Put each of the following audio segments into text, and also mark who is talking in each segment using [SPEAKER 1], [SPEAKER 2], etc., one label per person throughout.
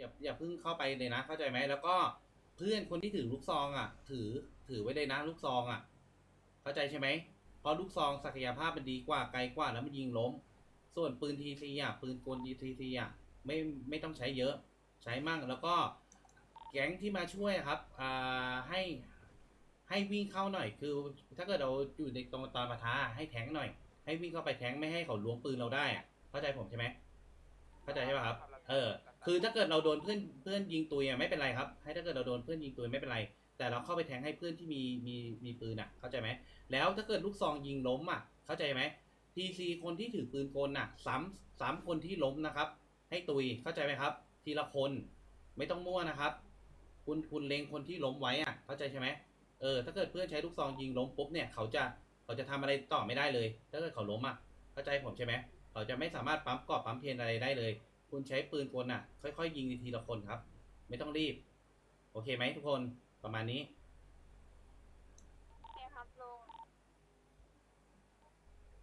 [SPEAKER 1] อย่าอย่าเพิ่งเข้าไปเลยนะเข้าใจไหมแล้วก็เพื่อนคนที่ถือลูกซองอะ ถือถือไว้เลยนะลูกซองอะ เข้าใจใช่ไหมเพราะลูกซองศักยภาพมันดีกว่าไกลกว่าแล้วมันยิงล้ม ส่วนปืนทีซีอะปืนกลทีซีอะไม่ไม่ต้องใช้เยอะ ใช้มั่งแล้วก็แก๊งที่มาช่วยครับอ่าให้ให้วิ่งเข้าหน่อย คือถ้าเกิดเราอยู่ในตรงตอนปะทะให้แทงหน่อย ให้วิ่งเข้าไปแทงไม่ให้เขาล้วงปืนเราได้อะเข้าใจผมใช่ไหมเข้าใจใช่ป่ะครับ เออ คือถ้าเกิดเราโดนเพื่อนเพื่อนยิงตุยอะไม่เป็นไรครับ ให้ถ้าเกิดเราโดนเพื่อนยิงตุยไม่เป็นไร แต่เราเข้าไปแทงให้เพื่อนที่มีมีมีปืนอะ เข้าใจไหมแล้วถ้าเกิดลูกซองยิงล้มอะ เข้าใจไหมทีซีคนที่ถือปืนกลน่ะซ้ำซ้ำคนที่ล้มนะครับ ให้ตุยเข้าใจไหมครับ ทีละคนไม่ต้องมั่วนะครับ คุณคุณเล็งคนที่ล้มไว้อะ เข้าใจใช่ไหมเออถ้าเกิดเพื่อนใช้ลูกซองยิงล้มปุ๊บเนี่ยเขาจะเขาจะทำอะไรต่อไม่ได้เลย ถ้าเกิดเขาล้มอะเข้าใจผมใช่ไหมเขาจะไม่สามารถปั๊มกอบปั๊มเพนอะไรได้เลย คุณใช้ปืนกลอะ ค่อยๆยิงทีละคนครับ ไม่ต้องรีบ โอเคไหมทุกคนประมาณนี้
[SPEAKER 2] โอเคครับลุง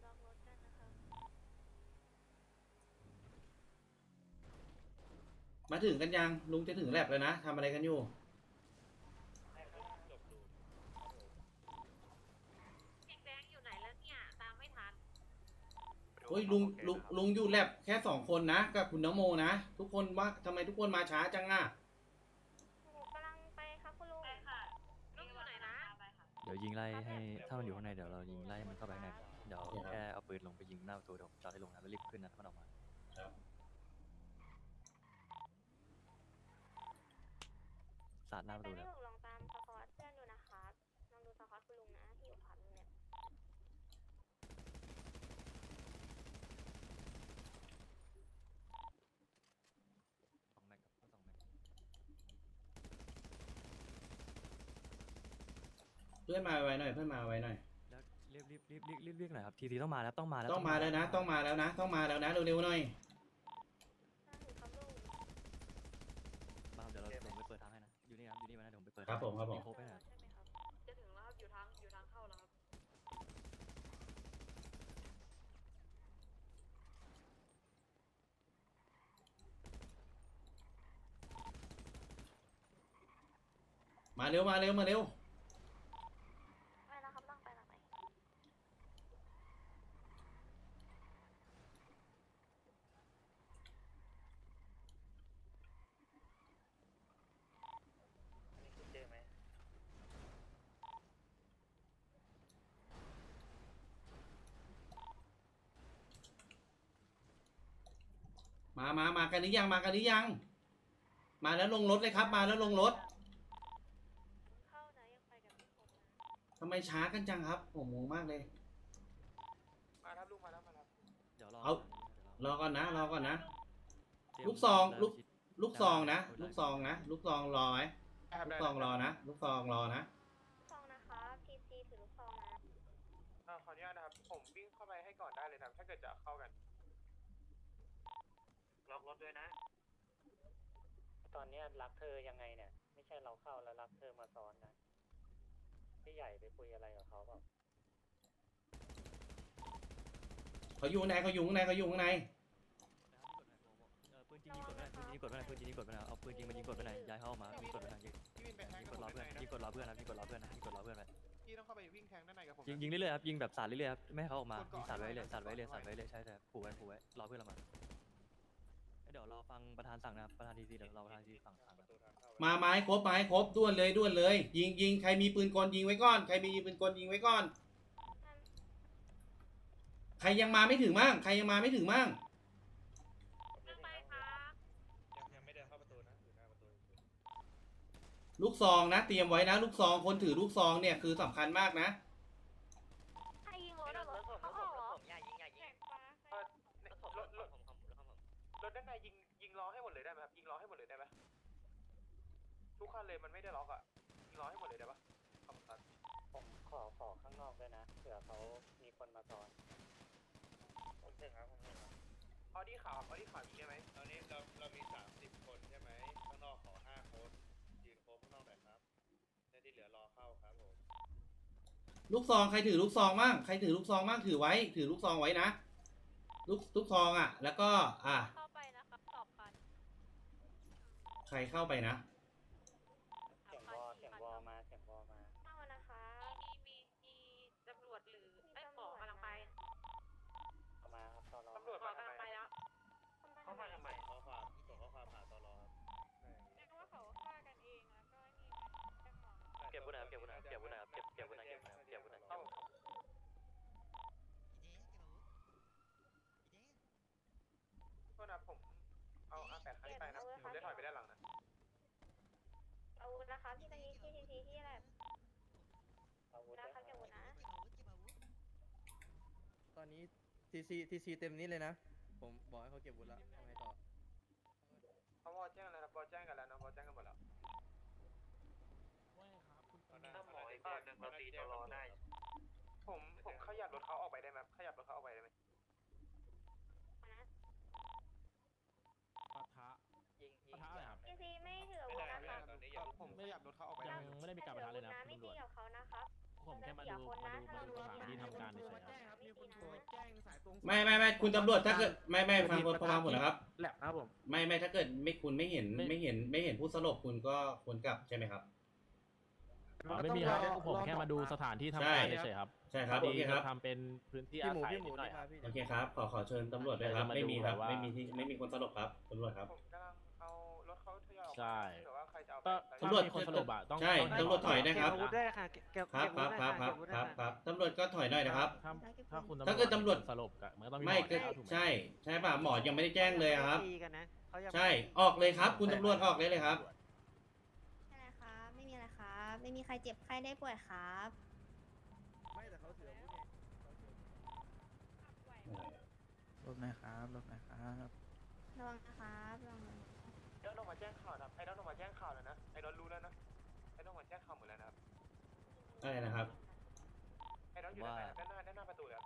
[SPEAKER 2] ลองรถกันนะครับ
[SPEAKER 1] มาถึงกันยังลุงจะถึงแลบแล้วนะทำอะไรกันอยู่
[SPEAKER 2] เด็กแดงอยู่ไหนแล้วเนี่ย ตามไม่ทัน
[SPEAKER 1] เฮ้ยลุงลุงลุงอยู่แลบแค่สองคนนะกับคุณน้องโมนะ ทุกคนว่าทำไมทุกคนมาช้าจังอะ
[SPEAKER 2] หนูกำลังไปครับคุณลุงไปค่ะลุงอยู่ไหนนะไปค่ะ
[SPEAKER 3] เดี๋ยวยิงไล่ให้ถ้ามันอยู่ข้างในเดี๋ยวเรายิงไล่ให้มันเข้าไปข้างในเดี๋ยว
[SPEAKER 1] โอเคครับ
[SPEAKER 3] แค่เอาปืนลงไปยิงหน้าประตูเดี๋ยวผมจอดให้ลงนะแล้วรีบขึ้นนะถ้ามันออกมา
[SPEAKER 1] ครับ
[SPEAKER 3] สาดหน้าประตู
[SPEAKER 2] ตอน
[SPEAKER 3] แล้
[SPEAKER 2] นี้
[SPEAKER 3] ว
[SPEAKER 2] หนูลองตามสกอตเพื่อนอยู่นะคะลองดูสกอตคุณลุงนะที่อยู่ขวามือเนี่ย
[SPEAKER 3] สองแม็กครับสองแม็ก
[SPEAKER 1] เพื่อนมาไว้หน่อย เพื่อนมาไว้หน่อย
[SPEAKER 3] แล้วรีบรีบรีบรีบรีบเรียกหน่อยครับทีทีต้องมาแล้วต้องมาแล้ว
[SPEAKER 1] ต้องมาแล้วนะ ต้องมาแล้วนะ ต้องมาแล้วนะเร็วๆหน่อย
[SPEAKER 3] มาครับเดี๋ยวเราลงไปเปิดทางให้นะอยู่นี่ครับอยู่นี่มานะเดี๋ยวผมไปเปิด
[SPEAKER 1] ครับผมครับผม
[SPEAKER 3] ยิงโคไปน่อย
[SPEAKER 2] ใช่ไหมครับ
[SPEAKER 4] จะถึงแล้วครับอยู่ทางอยู่ทางเข้าแล้วครับ
[SPEAKER 1] มาเร็วมาเร็วมาเร็ว
[SPEAKER 2] ไปแล้วครับนั่งไปแล้วไหม
[SPEAKER 4] อันนี้คุณเจอไหม
[SPEAKER 1] มามามากันหรือยังมากันหรือยัง มาแล้วลงรถเลยครับ มาแล้วลงรถ
[SPEAKER 2] เข้านะยังไปกับพี่ผมนะ
[SPEAKER 1] ทำไมช้ากันจังครับ ผมงงมากเลย
[SPEAKER 4] มาครับลูกมาแล้วมาแล้ว
[SPEAKER 3] เดี๋ยวรอ
[SPEAKER 1] เอา
[SPEAKER 3] เดี๋ยว
[SPEAKER 1] รอก่อนนะ รอก่อนนะ
[SPEAKER 3] เตรียม
[SPEAKER 1] ลูกซอง
[SPEAKER 3] แล้ว
[SPEAKER 1] ลูก
[SPEAKER 3] ชิด
[SPEAKER 1] ลูกซองนะ ลูกซองนะ ลูกซองรอไหมลูกซองรอนะ ลูกซองรอนะ
[SPEAKER 2] ซองนะคะพีซีถือลูกซองนะ
[SPEAKER 4] อ่าขออนุญาตนะครับผมวิ่งเข้าไปให้ก่อนได้เลยนะครับถ้าเกิดจะเข้ากันล็อกรถ ด้วยนะ
[SPEAKER 5] ตอนเนี้ยรักเธอยังไงเนี่ย ไม่ใช่เราเข้าแล้วรักเธอมาซ้อนนะพี่ใหญ่ไปคุยอะไรกับเขาเปล่า
[SPEAKER 1] เขาอยู่ข้างในเขาอยู่ข้างในเขาอยู่ข้างใน
[SPEAKER 3] เออปืนจริงยิงกดไม่ได้ปืนจริงยิงกดไม่ได้ปืนจริงยิงกดไม่ได้เอาปืนจริงมายิงกดไม่ได้ย้ายเขาออกมายิงกดไม่ได้ยิง
[SPEAKER 4] พี่วินไปแทง
[SPEAKER 3] ยิง
[SPEAKER 4] กับ
[SPEAKER 3] กด
[SPEAKER 4] ผม
[SPEAKER 3] รอเพื่อน
[SPEAKER 4] ได้นะ
[SPEAKER 3] ยิงกดรอเพื่อนนะยิงกดรอเพื่อนนะยิงกดรอเพื่อนไป
[SPEAKER 4] พี่ต้องเข้าไปวิ่งแทงด้านในกับผมนะ
[SPEAKER 3] ยิงยิงเรื่อยๆครับยิงแบบสาดเรื่อยๆครับไม่ให้เขาออกมา
[SPEAKER 4] กดก่อน
[SPEAKER 3] ยิงสาดไว้เลย
[SPEAKER 4] กดก่อน
[SPEAKER 3] สาดไว้เลย
[SPEAKER 4] กดก่อน
[SPEAKER 3] สาดไว้เลยใช่ใช่ผูกไว้ผูกไว้รอเพื่อนเรามาเดี๋ยวรอฟังประธานสั่งนะครับประธานทีซีเดี๋ยวรอประธานทีซีสั่งสั่งนะ
[SPEAKER 1] มาไม้ครบไม้ครบด้วนเลยด้วนเลย ยิงยิงใครมีปืนกลยิงไว้ก่อนใครมีปืนกลยิงไว้ก่อน
[SPEAKER 2] นั่น
[SPEAKER 1] ใครยังมาไม่ถึงมั่งใครยังมาไม่ถึงมั่ง
[SPEAKER 2] นั่งไปครับ
[SPEAKER 4] ยังยังไม่เดินเข้าประตูนะอยู่หน้าประตู
[SPEAKER 1] ลูกซองนะ เตรียมไว้นะ ลูกซองคนถือลูกซองเนี่ยคือสำคัญมากนะ
[SPEAKER 4] ทุกคันเลยมันไม่ได้ล็อกอะยิงล้อให้หมดเลยได้ปะขอบคุณครับ
[SPEAKER 5] ผมขอขอข้างนอกด้วยนะเผื่อเขามีคนมาซ้อน
[SPEAKER 4] ผมถึงครับผมถึงครับออดี้ขาวออดี้ขาวยิงได้ไหม
[SPEAKER 6] ตอนนี้เราเรามี 30 คนใช่ไหมข้างนอกขอ5คนยืนครบข้างนอกหน่อยครับและที่เหลือรอเข้าครับผม
[SPEAKER 1] ลูกซองใครถือลูกซองมั่งใครถือลูกซองมั่งถือไว้ ถือลูกซองไว้นะลูกลูกซองอะ แล้วก็ อะ
[SPEAKER 2] เข้าไปนะครับสอบคัน
[SPEAKER 1] ใครเข้าไปนะ
[SPEAKER 5] เสียงวอเสียงวอมาเสียงวอมา
[SPEAKER 2] เข้านะคะ
[SPEAKER 7] มีมีตำรวจหรือไอ้ยหมอกำลังไป
[SPEAKER 5] เอามาครับตอรอ
[SPEAKER 4] ตำรวจ
[SPEAKER 7] หมอ
[SPEAKER 4] มากำ
[SPEAKER 7] ลังไปแล้ว
[SPEAKER 4] เข้ามาทำไม
[SPEAKER 6] ข้อความส่งข้อความหาตลอครับ
[SPEAKER 2] เรียกว่าเขาฆ่ากันเองแล้วก็นี่แจ้งหมอ
[SPEAKER 3] เก็บวุ้นหน่อยครับเก็บวุ้นหน่อยเก็บวุ้นหน่อยครับเก็บเก็บวุ้นหน่อยเก็บวุ้นหน่อยเก็บวุ้นหน่อย
[SPEAKER 4] เอ้าโทษนะผมเอาอาแปดคันนี้ไปนะผมจะถอยไปด้านหลังนะ
[SPEAKER 2] อาวุธ นะคะที่ตรงนี้ที่ทีทีที่แหละ
[SPEAKER 5] อาวุธ
[SPEAKER 2] นะ
[SPEAKER 5] ได้
[SPEAKER 2] คะเก็บอาวุธนะ
[SPEAKER 8] ตอนนี้ทีซีทีซีเต็มนี้เลยนะ ผมบอกให้เขาเก็บวุฒิละทำไงต่อ
[SPEAKER 4] เขาวอแจ้งแล้วนะวอแจ้งกันแล้วนะวอแจ้งกันหมดแล้ว
[SPEAKER 6] ถ้าหมออีกคนนึงเราตีตลอได้
[SPEAKER 4] ผมผมขยับรถเขาออกไปได้ไหมขยับรถเขาออกไปได้ไหม
[SPEAKER 9] ปะทะ
[SPEAKER 5] ยิงยิง
[SPEAKER 9] ปะทะอะไรครับ
[SPEAKER 2] ทีทีไม่ถืออา
[SPEAKER 6] ไม่
[SPEAKER 2] วุธ
[SPEAKER 6] ได้
[SPEAKER 2] นะ
[SPEAKER 6] ไม่ได้
[SPEAKER 2] คะ
[SPEAKER 6] ตอนนี้อย่า
[SPEAKER 4] ผม ขยับรถเขาออกไป
[SPEAKER 9] ยั
[SPEAKER 4] ได้
[SPEAKER 9] งไม่ได้มีการปะทะเลยนะ
[SPEAKER 2] ไม่
[SPEAKER 9] คุณ
[SPEAKER 2] ตี
[SPEAKER 9] ตำรวจ
[SPEAKER 2] กับเขานะครับ
[SPEAKER 9] ผมแค่มาดูมาดูมาดูสถานที่ทำการเฉยๆครับ
[SPEAKER 8] มีคนโทรแจ้งสายตรง
[SPEAKER 1] ไม่ไม่ไม่คุณตำรวจถ้าเกิดไม่ไม่ฟังฟังฟังผมนะครับ
[SPEAKER 9] แหลกครับผม
[SPEAKER 1] ไม่ไม่ถ้าเกิดไม่คุณไม่เห็น
[SPEAKER 9] ไม่
[SPEAKER 1] ไม่เห็นไม่เห็นผู้สลบคุณก็ควรกลับใช่ไหมครับ
[SPEAKER 9] อ๋อไม่มีครับผมแค่มาดูสถานที่ทำการเฉยๆครับ
[SPEAKER 1] ใช่ครับ
[SPEAKER 9] พ
[SPEAKER 1] โอ
[SPEAKER 9] อ
[SPEAKER 1] เค
[SPEAKER 9] ดี
[SPEAKER 1] ครั
[SPEAKER 9] จะ
[SPEAKER 1] บ
[SPEAKER 9] ทำเป็นพื้นที่
[SPEAKER 8] พี่
[SPEAKER 9] อา
[SPEAKER 8] หมู
[SPEAKER 9] ศัย
[SPEAKER 8] พี่หมู
[SPEAKER 9] นิดหน่อย
[SPEAKER 8] นี่
[SPEAKER 9] ค
[SPEAKER 8] มา
[SPEAKER 9] รับ
[SPEAKER 8] พี่
[SPEAKER 1] โอเคครับขอขอเชิญตำรวจด้วยครับ
[SPEAKER 9] จะมา
[SPEAKER 1] ไม่
[SPEAKER 9] ดู
[SPEAKER 1] มีครับ
[SPEAKER 9] แบบว่า
[SPEAKER 1] ไม่มีที่ไม่มีคนสลบครับตำรวจครับ
[SPEAKER 9] ใช่
[SPEAKER 4] หรือว่าใครจะเอาไป
[SPEAKER 9] ก็
[SPEAKER 1] ตำรวจ
[SPEAKER 9] ถ้ามีคนสลบอะต้อง
[SPEAKER 1] ใช่
[SPEAKER 9] ต้องให้
[SPEAKER 1] ตำรวจถอยได้ครับ
[SPEAKER 9] เก็อาวุธ
[SPEAKER 8] ได้ค่ะเก็บ
[SPEAKER 1] ครับครับครับครับครับครับตำรวจก็ถอยหน่อยนะครับ
[SPEAKER 9] ถ้าถ้าคุณ
[SPEAKER 1] ถ้าเกิดตำรวจ
[SPEAKER 9] สลบก็มันก็ต้องมี
[SPEAKER 1] ไม่
[SPEAKER 9] หมอ
[SPEAKER 1] ก็
[SPEAKER 9] แล้วถูกไหม
[SPEAKER 1] ใช่ใช่ป่ะหมอยังไม่ได้แจ้งเลยครับ
[SPEAKER 8] ตีกันนะเขายัง
[SPEAKER 1] ใช่ออกเลยครับ คุณตำรวจออกเลยเลยครับ
[SPEAKER 2] ไม่อะไรครับ ไม่มีอะไรครับ ไม่มีใครเจ็บใครได้ป่วยครับ
[SPEAKER 8] ไม่แต่เขาถืออาวุธไง
[SPEAKER 9] รถนะครับรถนะครับ
[SPEAKER 2] ระวังนะครับ ระวังนะ
[SPEAKER 4] แจ้งข่าวแล้วนะ ไอ้ดอนรู้แล้วนะ ไอ้ดอนออกมาแจ้งข่าวหมดแล้วนะครับ
[SPEAKER 1] อะไรนะครับ
[SPEAKER 4] ไอ้ดอนอยู่ด้านไหนด้านหน้าด้านหน้าประตูเลยครับ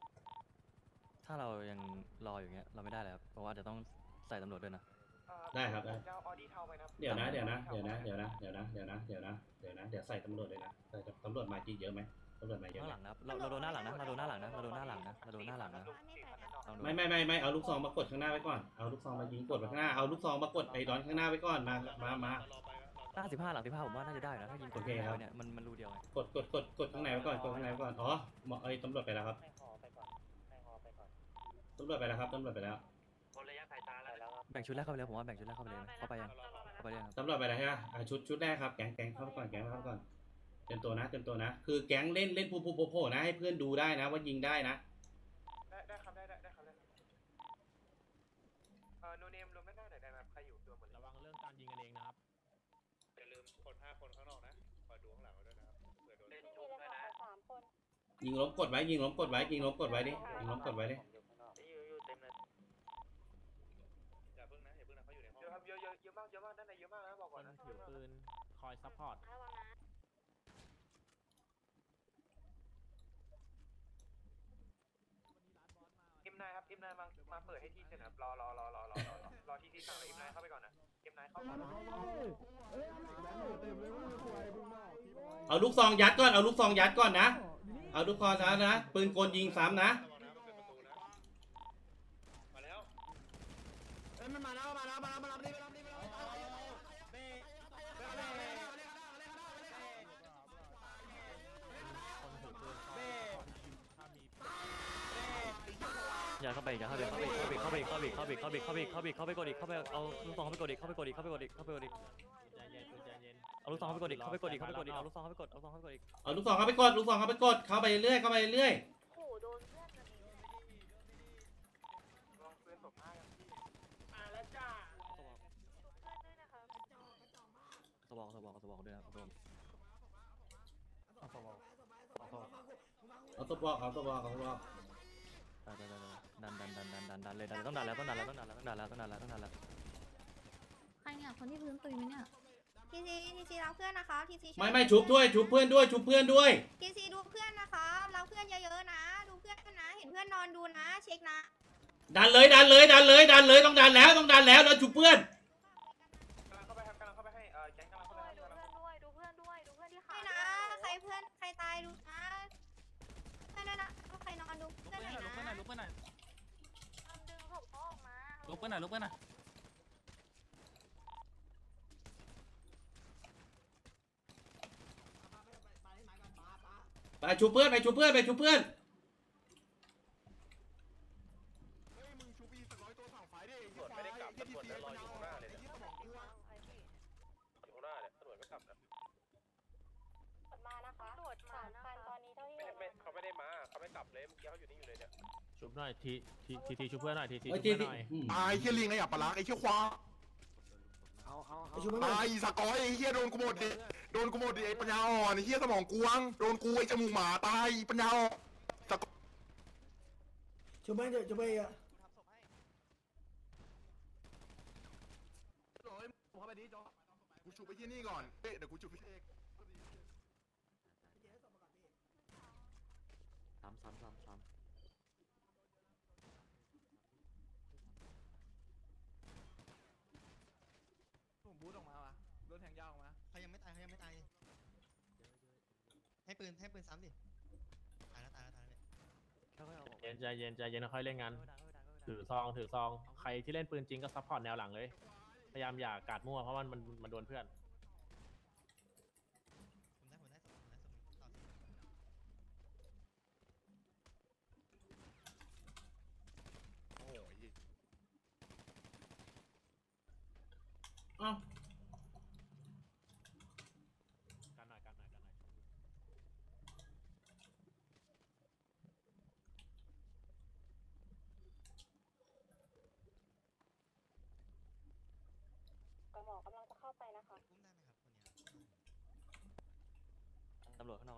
[SPEAKER 3] ถ้าเรายังรออย่างเงี้ยเราไม่ได้แล้วเพราะว่าจะต้องใส่ตำรวจด้วยนะ
[SPEAKER 4] เอ่อ
[SPEAKER 1] ได้ครับได้
[SPEAKER 4] ผมจะเอาออดี้เทาไปนะ
[SPEAKER 1] เดี๋ยวนะเดี๋ยวนะเดี๋ยวนะเดี๋ยวนะเดี๋ยวนะเดี๋ยวนะเดี๋ยวนะเดี๋ยวนะเดี๋ยวใส่ตำรวจเลยนะใส่ตำรวจมาจริงเยอะไหม ตำรวจมาเยอะ
[SPEAKER 3] ข้าง
[SPEAKER 1] ไหม
[SPEAKER 3] หลังนะครับเราเราโดนหน้าหลังนะเราโดนหน้าหลังนะเราโดนหน้าหลังนะเราโดนหน้าหลังนะ
[SPEAKER 2] ไม่ใส่แล้ว
[SPEAKER 3] ลองดู
[SPEAKER 1] ไม่ไม่ไม่ไม่เอาลูกซองมากดข้างหน้าไว้ก่อนเอาลูกซองมายิงกดไว้ข้างหน้าเอาลูกซองมากดไอ้ดอนข้างหน้าไว้ก่อนมามามา
[SPEAKER 6] รอไป
[SPEAKER 3] หน้าสิบห้าหลังสิบห้าผมว่าน่าจะได้นะถ้ายิงกด
[SPEAKER 1] โอเคครับ
[SPEAKER 3] ไว้เนี่ยมันมันรูเดียวไง
[SPEAKER 1] กดกดกดกดข้างในไว้ก่อนกดข้างในไว้ก่อนอ๋อหมอไอ้ยตำรวจไปแล้วครับ
[SPEAKER 5] ให้หอไปก่อนให้หอไปก่อน
[SPEAKER 1] ตำรวจไปแล้วครับตำรวจไปแล้ว
[SPEAKER 6] คนระยะสายตา
[SPEAKER 5] ไปแล้วครับ
[SPEAKER 3] แบ่งชุดแรกเข้าไปเลยผมว่าแบ่งชุดแรกเข้าไปเลยไหมเข้าไปยังเข้าไปยังครับ
[SPEAKER 1] ตำรวจไปแล้วใช่ไหมอะชุดชุดแรกครับแก๊งแก๊งเข้าไปก่อนแก๊งเข้าไปก่อน เตรียมตัวนะเตรียมตัวนะ คือแก๊งเล่นเล่นพูพูโผล่นะให้เพื่อนดูได้นะ ว่ายิงได้นะ
[SPEAKER 4] ได้ได้ครับได้ได้ได้ครับได้เอ่อโนเนมรวมด้านหน้าหน่อยได้ไหมครับใครอยู่ตัวหมดเลย
[SPEAKER 9] ระวังเรื่องการยิงกันเองนะครับ
[SPEAKER 6] อย่าลืมคนห้าคนข้างนอกนะคอยดูข้างหลังไว้ด้วยนะครับเผื่อโดน
[SPEAKER 2] ไม่มีเลยค่ะสามคน
[SPEAKER 1] ยิงล้มกดไว้ ยิงล้มกดไว้ ยิงล้มกดไว้ดิยิงล้มกดไว้ดิ
[SPEAKER 5] ผมอยู่ข้างนอก
[SPEAKER 8] อยู่อยู่เต็มเลย
[SPEAKER 6] อย่าเพิ่งนะอย่าเพิ่งนะเขาอยู่ในห้อง
[SPEAKER 4] เยอะครับเยอะเยอะเยอะมากเยอะมากด้านในเยอะมากนะบอก
[SPEAKER 9] ค
[SPEAKER 4] ก่อน
[SPEAKER 9] น
[SPEAKER 4] นะ
[SPEAKER 9] ถือปืนคอยซัพพอร์ต
[SPEAKER 2] ระวังนะ
[SPEAKER 4] เอ็มนายครับเอ็มนายมามาเปิดให้ที่เสร็จนะครับรอรอรอรอรอรอรอรอที่ที่สั่งเลยเอ็มนายเข้าไปก่อนนะเอ็มนายเข้าก่อน
[SPEAKER 1] เอาลูกซองยัดก่อน เอาลูกซองยัดก่อนนะ เอาลูกซองยัดนะ ปืนกลยิงซ้ำนะ
[SPEAKER 6] ระวังนะมันเป็นประ
[SPEAKER 8] อย่า
[SPEAKER 3] เข้าไปอย่าเข้าไปเข้าไปเข้าไปเข้าไปเข้าไปเข้าไปเข้าไปเข้าไปเข้าไปกดอีกเข้าไปเอาลูกซองเข้าไปกดอีกเข้าไปกดอีกเข้าไปกดอีกเข้าไปกดอีก
[SPEAKER 9] ใจเย็นใจเย็น
[SPEAKER 3] เอาลูกซองเข้าไปกดอีกเข้าไปกดอีกเข้าไปกดอีกเอาลูกซองเข้าไปกดเอาลูกซองเข้าไปกดอีก
[SPEAKER 1] เอาลูกซองเข้าไปกดลูกซองเข้าไปกดเข้าไปเรื่อยเข้าไปเรื่อย
[SPEAKER 2] โอ้โหโดนเพื่อนกันเอง
[SPEAKER 4] ลองเพื่อนตบหน้ากันพี่
[SPEAKER 2] เพื่อนด้วยนะคะ
[SPEAKER 3] สบอกสบอกสบอกด้วยนะครับผม
[SPEAKER 9] เอาสวอเอาสวอ
[SPEAKER 1] เอาตัวบอกเอาตัวบอกเอาตัวบอก
[SPEAKER 3] ดัน ดันดันดันดันดันดันเลยดันต้องดันแล้วต้องดันแล้วต้องดันแล้วต้องดันแล้วต้องดันแล้วต้องดันแล้ว
[SPEAKER 2] ใครเนี่ยคนที่พื้นตุยไหมเนี่ยทีซีทีซีรับเพื่อนนะคะทีซี
[SPEAKER 1] ไม่ไม่ชุบด้วยชุบเพื่อนด้วยชุบเพื่อนด้วย
[SPEAKER 2] ทีซีดูเพื่อนนะคะรับเพื่อนเยอะๆนะ ดูเพื่อนนะ เห็นเพื่อนนอนดูนะ เช็คนะ
[SPEAKER 1] ดันเลยดันเลยดันเลยดันเลยต้องดันแล้วต้องดันแล้วแล้วชุบเพื่อน
[SPEAKER 4] กำลังเข้าไปครับกำลังเข้าไปให้เอ่อแก๊งกำลังเข้าไปให้
[SPEAKER 2] ดู
[SPEAKER 4] กำลัง
[SPEAKER 2] เพื่อนด้วยดูเพื่อนด้วยดูเพื่อนที่ขานะใครเพื่อนใครตายดูนะเพื่อนด้วยนะใครนอนดูเพื่อนหน่อยนะ
[SPEAKER 9] ลุกไปหน่อยลุกไปหน่อย ลบกันหน่อลบกันนะอย
[SPEAKER 1] ไปชูเพื่อนไปชูเพื่อนไปชูเพื่อน
[SPEAKER 6] เขาไม่ได้มาเขาไม่กลับเลยเมื่อกี้เขาอยู่นี่อยู่เลยเนี่ย
[SPEAKER 9] ชุบหน่อยที ทีทีทีชุบเพื่อนหน่อยทีที
[SPEAKER 1] เฮ้ย
[SPEAKER 9] ชุบ
[SPEAKER 1] ที
[SPEAKER 9] เพื่อนหน่อย
[SPEAKER 1] อืม
[SPEAKER 10] ตายเฮียลิงไอ้อับปะลักไอ้เฮียควาตายอีสกอยไอ้เฮียโดนกูหมดดิโดนกูหมดดิไอ้ปัญญาอ่อนไอ้เฮียสมองกวงโดนกูไอ้จมูกหมาตายปัญญาอ่อนสกอย
[SPEAKER 11] ช่วยไม่เดี๋ยวช่วยไม่อะ
[SPEAKER 10] กูชูไปที่นี่ก่อนเอ๊ะเดี๋ยวกูชูพี่เอก
[SPEAKER 3] ซ้ำซ้ำซ้ำซ้
[SPEAKER 8] ผมบูทออกมาวะรถแทงยาวออกมา
[SPEAKER 11] เขายังไม่ตายเขายังไม่ตายให้ ปืนให้ปืนซ้ำดิตายแล้วตายแล้วตายแล้วำ
[SPEAKER 3] ค่อยๆเอาออก
[SPEAKER 9] เย็นใจเย็นใจเย็นค่อยๆเล่นงานถือซองถือซอง ใครที่เล่นปืนจริงก็ซัพพอร์ตแนวหลังเลย พยายามอย่ากาดมั่วเพราะมันมันมันโดนเพื่อน
[SPEAKER 11] ผมได้ผมได้สองผมได้สองต่อสิ
[SPEAKER 10] โอ้ย
[SPEAKER 1] เอ้า
[SPEAKER 9] กันหน่อยกันหน่อยกันหน่อย
[SPEAKER 2] กระหมอกำลังจะเข้าไปนะคะ
[SPEAKER 11] อุ้มได้ไหมครับคน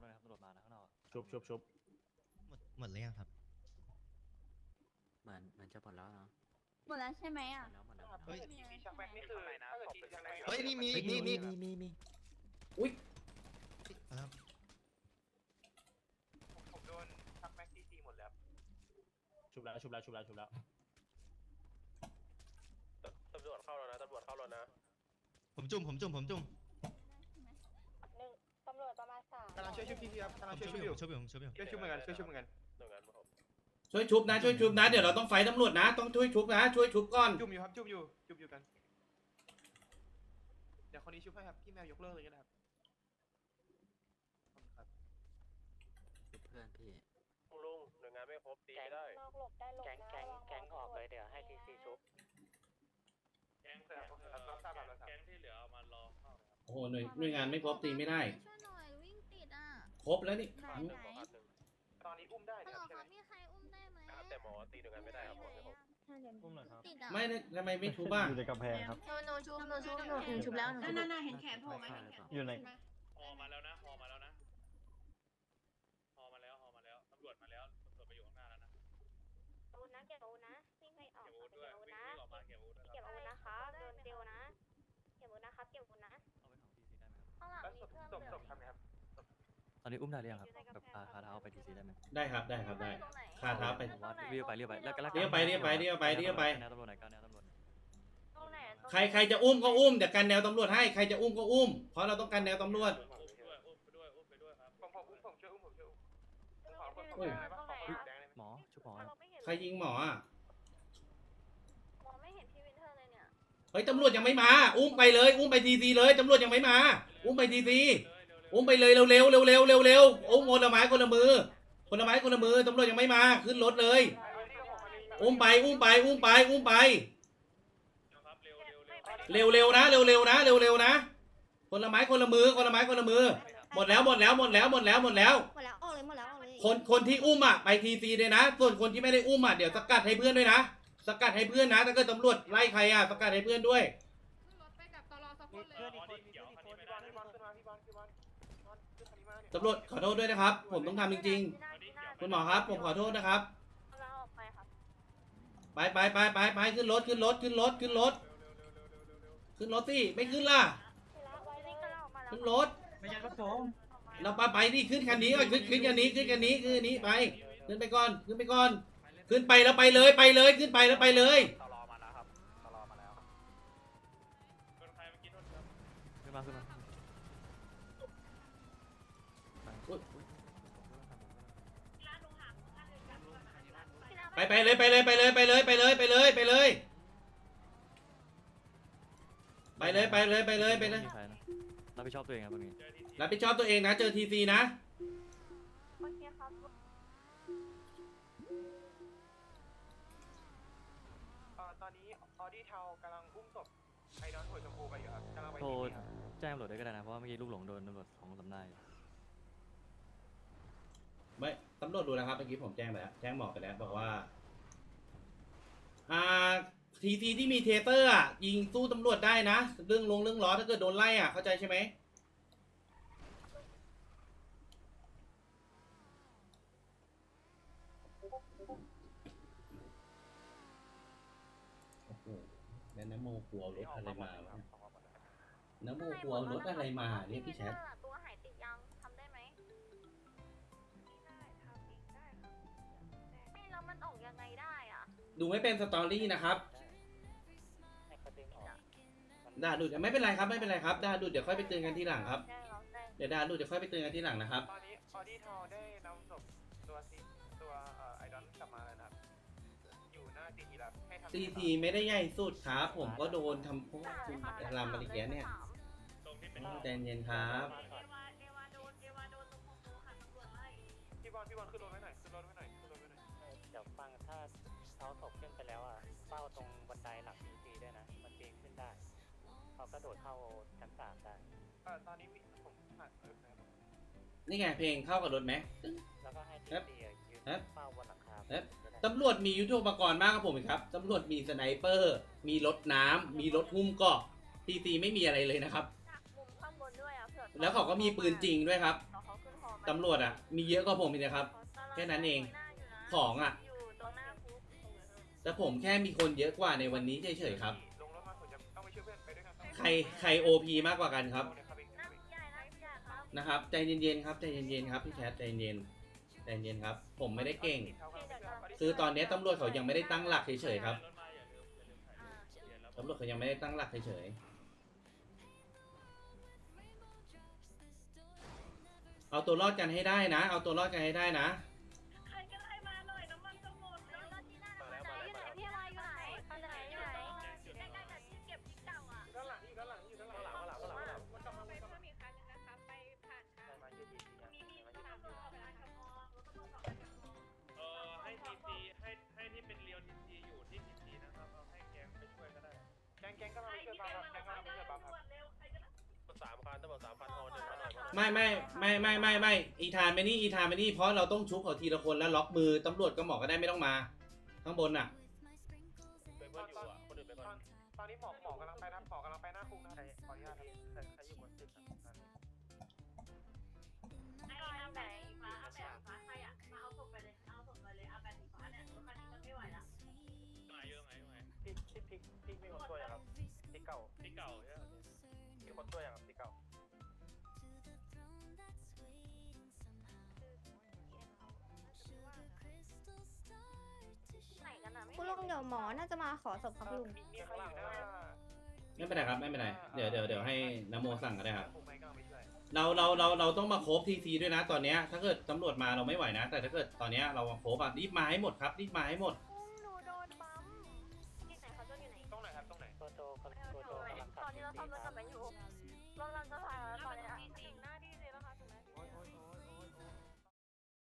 [SPEAKER 11] เนี้ย
[SPEAKER 3] ตำ รวจข้างนอกด้วยนะครับตำรวจมานะข้างนอก
[SPEAKER 9] ชุบชุบชุบ
[SPEAKER 11] หมดหมดเลยยังครับ
[SPEAKER 3] เหมือนเหมือนจะหมดแล้วเนาะ
[SPEAKER 2] หมดแล้วใช่ไหมอะ
[SPEAKER 3] แล้วหมดแล้ว
[SPEAKER 11] เฮ้ย
[SPEAKER 4] ทีชักแม็กนี่คือถ้าเกิดทีชักแม็ก
[SPEAKER 11] เฮ้ยนี่มีนี่นี่
[SPEAKER 3] มีมีมี
[SPEAKER 1] อุ้ย
[SPEAKER 11] มาแล้ว
[SPEAKER 4] ผมโดนชักแม็กทีทีหมดแล้ว
[SPEAKER 9] ชุบแล้วชุบแล้วชุบแล้วชุบแล้ว
[SPEAKER 6] ตำรวจเข้าแล้วนะตำรวจเข้าแล้วนะ
[SPEAKER 11] ผมจุ่มผมจุ่มผมจุ่ม
[SPEAKER 2] หนึ่งตำรวจประมาณสาม
[SPEAKER 4] กำลังช่วยชุบทีทีครับกำลัง
[SPEAKER 11] ผม
[SPEAKER 4] ช่วย
[SPEAKER 11] จุ่
[SPEAKER 4] ชุ
[SPEAKER 11] ม
[SPEAKER 4] บ
[SPEAKER 11] อ
[SPEAKER 4] อยู่ยู่
[SPEAKER 11] ผมช่วยอยู่ผมช่วยอยู่
[SPEAKER 4] ช่วยชุบเหมือนกันช่วยชุบเหมือนกัน
[SPEAKER 6] ตรงนั้นผม
[SPEAKER 1] ช่วยชุบนะช่วยชุบนะเดี๋ยวเราต้องไฟตำรวจนะต้องช่วยชุบนะช่วยชุบก่อน
[SPEAKER 4] จุ่มอยู่ครับจุ่มอยู่จุ่มอยู่กันเดี๋ยวคนนี้ชุบให้ครับพี่แมวยกเลิกเลยก็ได้ครับขอบคุณครับ
[SPEAKER 3] เพื่อนพี่
[SPEAKER 6] ลุงหน่วยงานไม่ครบตีไม่ได้
[SPEAKER 2] นอกหลบได้หลบ
[SPEAKER 5] แก๊ง
[SPEAKER 2] นะ
[SPEAKER 5] แก๊ง
[SPEAKER 2] ระวั
[SPEAKER 5] แก๊งออกเลยเดี๋ยวให้ทีซีชุบ
[SPEAKER 6] แก๊ง
[SPEAKER 4] เสร็จแล้วครับรับทราบครับรับทราบ
[SPEAKER 6] แก๊งที่เหลือเอามารอเข้าเลยครับ
[SPEAKER 1] โอ้โหหน่วยหน่วยงานไม่ครบตีไม่ได้ ครบแล้วนี่
[SPEAKER 2] ไหน
[SPEAKER 1] อืม
[SPEAKER 2] ไหน
[SPEAKER 4] ตอนนี้อุ้มได้
[SPEAKER 2] ฮัล
[SPEAKER 4] นะ
[SPEAKER 2] โหล
[SPEAKER 4] ใช่ไหม
[SPEAKER 2] ครับมีใครอุ้มได้ไหม
[SPEAKER 6] ครับแต่หมอตีหน่วยงานไม่ได้ครับหมอไม่ครบ
[SPEAKER 9] อุ้มหน่อยครับ
[SPEAKER 2] ติดอะ
[SPEAKER 1] ไม่นะทำไมไม่ชุบบ้าง
[SPEAKER 9] อยู่ในกำแพงครับ
[SPEAKER 2] หนูหนูชุบหนูชุบหนูหนูชุบแล้วหนูชุบ
[SPEAKER 7] นั่นน่ะเห็นแขนโผล่ไหมเห็นแขน
[SPEAKER 9] อยู่ใน
[SPEAKER 6] ฮอมาแล้วนะฮอมาแล้วนะฮอมาแล้วฮอมาแล้วตำรวจมาแล้วตำรวจไปอยู่ข้างหน้าแล้วนะ
[SPEAKER 2] อาวุธนะเก็บอาวุธนะวิ่งไปออก
[SPEAKER 6] เก็บอาวุธ
[SPEAKER 2] เก็
[SPEAKER 6] ด้วย
[SPEAKER 2] บอาวุธ
[SPEAKER 6] วิ่ง
[SPEAKER 2] นะ
[SPEAKER 6] วิ่งออกมาเก็บอาวุธนะค
[SPEAKER 2] เก็บ
[SPEAKER 6] รับ
[SPEAKER 2] อาวุธนะคะโดนเดียวนะ เก็บอาวุธนะครับเก็บอาวุธนะ
[SPEAKER 3] เอาไปของทีซีได้ไหมครับ
[SPEAKER 2] ข้างหลัง
[SPEAKER 4] แล้ว
[SPEAKER 2] มี
[SPEAKER 4] ศพ
[SPEAKER 2] เพื่อน
[SPEAKER 4] ศพ
[SPEAKER 2] เหลือ
[SPEAKER 4] ศพทำไงครับ
[SPEAKER 3] ตอนนี้อุ้มได้หรือยังครับแบบพาพาเท้าไปทีซีได้ไหม
[SPEAKER 1] ได้ครับได้ครับได้ขาเท้าไป
[SPEAKER 3] ผมว่าเรียกไปเรียกไปแล้วก็แล้ว
[SPEAKER 1] เรียกไปเรียกไปเรียกไปเรียกไป
[SPEAKER 3] แนวตำรวจไหนกันแนวตำรวจ
[SPEAKER 2] ตรงไหนอะตงไหน
[SPEAKER 1] ใครใครจะอุ้มก็อุ้มเดี๋ยวกันแนวตำรวจให้ใครจะอุ้มก็อุ้มเพราะเราต้องการแนวตำรวจ
[SPEAKER 6] อุ้มด้วยอุ้มไปด้วยอุ้มไปด้วยครับ
[SPEAKER 4] ผมผมอุ้มผมช่วยอุ้มผมช่วยอุ้มผมขอคน
[SPEAKER 1] โอ้ย
[SPEAKER 4] แดงได้ปะขอคนแดงได้ไหม
[SPEAKER 3] หมอชุบหมอ
[SPEAKER 2] เราไม่เห็น
[SPEAKER 1] ใครยิงหมออะ
[SPEAKER 2] มองไม่เห็นพี่วินเทอร์เลยเนี่ย
[SPEAKER 1] เฮ้ยตำรวจยังไม่มา อุ้มไปเลย อุ้มไปทีซีเลยตำรวจยังไม่มา อุ้มไปทีซี อุ้มไปเลยเร็วเร็วเร็วเร็วเร็วเร็วอุ้มคนละไม้คนละมือ คนละไม้คนละมือตำรวจยังไม่มาขึ้นรถเลย
[SPEAKER 4] เอาที่กับผมอันนี้
[SPEAKER 1] อุ้มไปอุ้มไปอุ้มไปอุ้มไป
[SPEAKER 6] ครับเร็วเร็วเร็ว
[SPEAKER 1] เร็วเร็วนะเร็วเร็วนะเร็วเร็วนะ คนละไม้คนละมือคนละไม้คนละมือ หมดแล้วหมดแล้วหมดแล้วหมดแล้วหมดแล้ว
[SPEAKER 2] หมดแล้วออกเลยหมดแล้วออกเลย
[SPEAKER 1] คนคนที่อุ้มอะไปทีซีเลยนะ ส่วนคนที่ไม่ได้อุ้มอะเดี๋ยวสกัดให้เพื่อนด้วยนะ สกัดให้เพื่อนนะถ้าเกิดตำรวจไล่ใครอะสกัดให้เพื่อนด้วย
[SPEAKER 7] ขึ้นรถไปกับตลอสักคนเล
[SPEAKER 4] ย
[SPEAKER 1] ตำรวจขอโทษด้วยนะครับ ผมต้องทำจริง ๆ คุณหมอครับ ผมขอโทษนะครับ
[SPEAKER 2] เราออกไปครับ
[SPEAKER 1] ไปไปไปไปไปขึ้นรถขึ้นรถขึ้นรถขึ้นรถ ขึ้นรถสิไม่ขึ้นล่ะขึ้นรถ
[SPEAKER 8] ไม่ใช่รถผม
[SPEAKER 1] เราไปไปดิขึ้นคันนี้ก่อนขึ้นขึ้นคันนี้ขึ้นคันนี้ขึ้นคันนี้ไป ขึ้นไปก่อนขึ้นไปก่อน ขึ้นไปแล้วไปเลยไปเลยขึ้นไปแล้วไปเลย
[SPEAKER 6] ตลอมาแล้วครับตลอมาแล้วคนใครเมื่อกี้โทษครับ
[SPEAKER 3] ขึ้นมาขึ้นมา
[SPEAKER 1] ไปไปเลยไปเลยไปเลยไปเลยไปเลยไปเลยไปเลยไปเลยไปเลยไปเลยไปเลย
[SPEAKER 3] รับผิดชอบตัวเองครับตรงนี้
[SPEAKER 1] รับผิดชอบตัวเองนะ เจอทีซีนะ
[SPEAKER 12] โอเคครับ
[SPEAKER 4] เอ่อตอนนี้ออดี้เทากำลังอุ้มศพไอ้น้องหัวชมพูไปอยู่ครับกำลังไป
[SPEAKER 3] โทร
[SPEAKER 4] ที่นี่ครับ
[SPEAKER 3] แจ้งตำรวจด้วยก็ได้นะ เพราะว่าเมื่อกี้ลูกหลงโดนตำรวจของสำนัก
[SPEAKER 1] อยู่ ตำรวจดูนะครับเมื่อกี้ผมแจ้งไปแล้วแจ้งหมอไปแล้วบอกว่า อ่าทีทีที่มีเทเตอร์อะยิงสู้ตำรวจได้นะเรื่องลงเรื่องล้อถ้าเกิดโดนไล่อะเข้าใจใช่ไหมโอ้โหแล้วน้ำโมกลัวรถอะไรมาวะเนี่ยน้ำโมกลัวรถอะไรมาเนี่ยพี่แชท
[SPEAKER 2] ดูไม่เป็
[SPEAKER 1] นสตอรี่นะครับ
[SPEAKER 5] ให้เขาดึงออกมัน
[SPEAKER 1] ด่าดุดไม่เป็นไรครับไม่เป็นไรครับด่าดุดเดี๋ยวค่อยไปเตือนกันทีหลังครับ
[SPEAKER 2] ได้ลองได้
[SPEAKER 1] เดี๋ยวด่าดุดเดี๋ยวค่อยไปเตือนกันทีหลังนะครับ
[SPEAKER 4] ตอนนี้ออดี้ทอได้นำศพตัวซีตัวเอ่อไอดอนกลับมาแล้วนะครับ อยู่หน้าซีทีแล้วให้ทำ
[SPEAKER 1] ซีทีไม่ได้ใหญ่สุดครับผมก็โดนทำพวกคุณรามมาริเกียเนี่ย
[SPEAKER 6] ตรงที่เป็น
[SPEAKER 1] ใจเย็นครับ
[SPEAKER 7] เอวาเอว
[SPEAKER 5] กระโดดเข้าชั้นสามได้
[SPEAKER 4] เออตอนนี้มีผมผ่านเออนะครับ
[SPEAKER 1] นี่ไงเพลงเข้ากับรถไหม
[SPEAKER 5] แล้วก็ให้ที
[SPEAKER 1] ครับ
[SPEAKER 5] ซียืน
[SPEAKER 1] ครับ
[SPEAKER 5] เฝ้าบนหลังคา
[SPEAKER 1] ครับ
[SPEAKER 5] ก็ได้
[SPEAKER 1] ตำรวจมียุทโธปกรณ์มากครับผมอีกครับ ตำรวจมีสไนเปอร์ มีรถน้ำ มีรถหุ้มเกาะซีทีไม่มีอะไรเลยนะครับ
[SPEAKER 2] มุมข้างบนด้วยอะเผื่อ
[SPEAKER 1] แล้วเขาก็มีปืนจริงด้วยครับ
[SPEAKER 2] เดี๋ยวเขาขึ้นฮอมา
[SPEAKER 1] ตำรวจอะ มีเยอะกว่าผมอีกนะครับแค่นั้นเองของอะ
[SPEAKER 2] อยู่ตรงหน้าคุก
[SPEAKER 1] แต่ผมแค่มีคนเยอะกว่าในวันนี้เฉยๆครับ
[SPEAKER 4] ร
[SPEAKER 1] ใครโอพีมากกว่ากันครับ
[SPEAKER 4] เดี๋ยวขับเอง
[SPEAKER 2] น้ำใหญ่น้ำใหญ่ครับ
[SPEAKER 1] นะครับ ใจเย็นๆครับใจเย็นๆครับพี่แคทใจเย็นใจเย็นครับ ผมไม่ได้เก่ง คือตอนนี้ตำรวจเขายังไม่ได้ตั้งหลักเฉยๆครับ
[SPEAKER 6] รถมาอย่าลืมอย่าลืมถ่ายรูปทะเบียนแล้ว
[SPEAKER 1] ตำรวจเขายังไม่ได้ตั้งหลักเฉยๆเอาตัวรอดกันให้ได้นะ เอาตัวรอดกันให้ได้นะ
[SPEAKER 7] ก
[SPEAKER 4] ง
[SPEAKER 7] แกงกำ
[SPEAKER 4] ลัง
[SPEAKER 7] ใคร
[SPEAKER 4] ไปช่วย
[SPEAKER 7] ที่
[SPEAKER 4] ปั๊ม
[SPEAKER 7] เป็น
[SPEAKER 4] ครับแกงกำลังไปช่วยปั๊มครับ
[SPEAKER 7] เร็วใครก็ได้
[SPEAKER 6] สามพันตำรวจสามพันโอนหนึ่งมาหน่อยมาหน่อย
[SPEAKER 1] ไม่ไม่ไม่ไม่ไม่ไม่อีธานไม่นี่อีธานไม่นี่เพราะเราต้องชุบเขาทีละคนแล้วล็อกมือตำรวจกับหมอก็ได้ไม่ต้องมาข้างบนน่ะ
[SPEAKER 6] เป็นเพื่อนอยู่อะคนอื่นไปก่อน
[SPEAKER 4] ตอนนี้หมอหมอกำลังไปนะหมอกำลังไปหน้าคุกนะขออนุญาตครับ
[SPEAKER 2] ดี๋ยวหมอน่าจะมาขอศพครับลุง
[SPEAKER 4] มีข้างหลังนะ
[SPEAKER 1] ไม่เป็นไรครับไม่เป็นไรเดี๋ยวเดี๋ยวเดี๋ยวให้นโมสั่งก็ได้ครับ
[SPEAKER 4] ผมไม่กำลังไปช่วย
[SPEAKER 1] เราเราเราเราต้องมาโคบทีซีด้วยนะตอนเนี้ยถ้าเกิดตำรวจมาเราไม่ไหวนะ แต่ถ้าเกิดตอนเนี้ยเรามาโคบอะรีบมาให้หมดครับรีบมาให้หมด
[SPEAKER 2] อุ้มหนูโด